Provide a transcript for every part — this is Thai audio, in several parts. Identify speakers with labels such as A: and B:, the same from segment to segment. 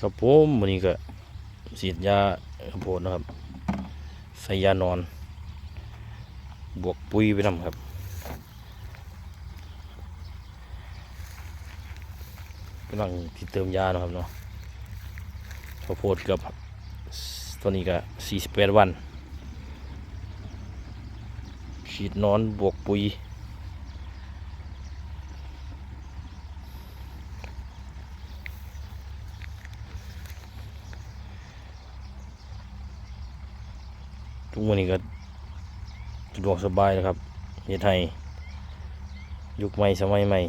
A: ครับผมวันนี้ก็ฉีดยาข้าวโพดนะครับ ใส่ยานอน บวกปุ๋ยไปนำครับ กำลังที่เติมยานะครับเนาะข้าวโพดกับตัวนี้ก็48วัน ฉีดนอนบวกปุ๋ย ทุกวันนี้ก็สะดวกสบายนะครับเฮ็ดให้ยุคใหม่สมัยใหม่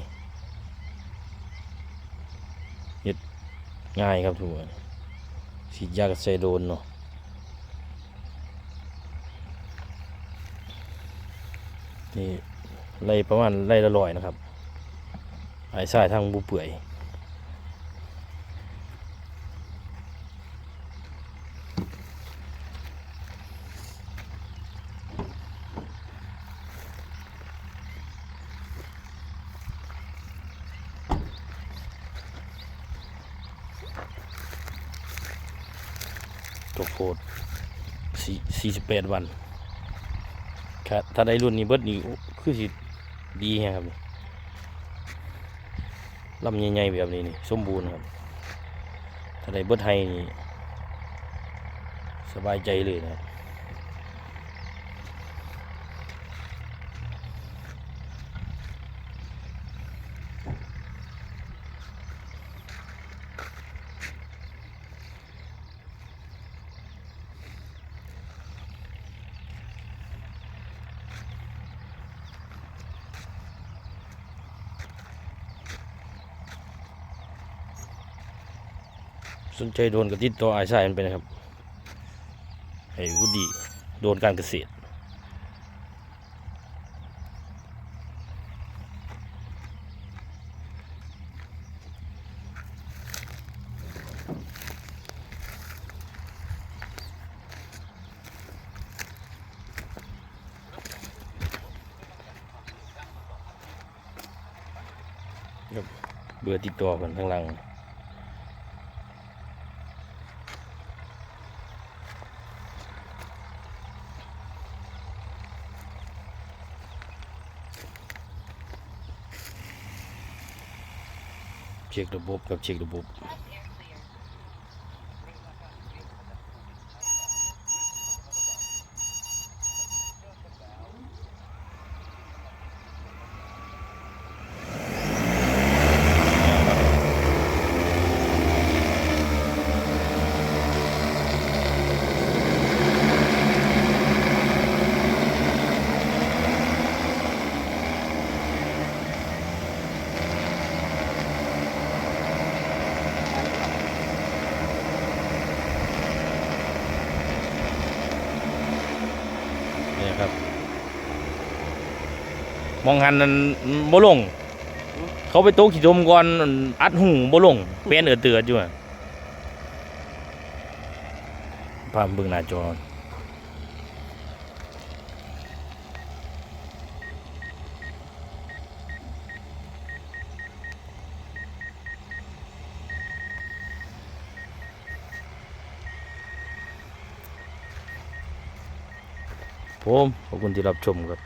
A: เฮ็ดง่ายครับทุกวันฉีดยากับใส่โดนเนาะนี่ไล่ประมาณไล่ละร้อยนะครับไอ้สายทางบุเปื่อย ตัวโฟดสี่สี่สิบแปดวันครับถ้าได้รุ่นนี้เบิดนี่คือสิดีฮะครับนี่ลำใหญ่ๆแบบนี้นี่สมบูรณ์ครับ ถ้าได้เบิดให้นี่สบายใจเลยนะครับ สนใจโดนกระติดตัวไอ้สายมันไปนะครับไอ้วุดีโดนการเกษตรเบื่อติดต่อกันข้างหลัง เช็คระบบกับเช็คระบบ นี่ยครับ มองหันนั้นบ่ลง เขาไปโต๊ะขี้ดมก่อนอัดหูบ่ลงเป็นเอือดเตือดอยู่อะภาพเบิ่งหน้าจอ ผมขอบคุณที่รับชมครับ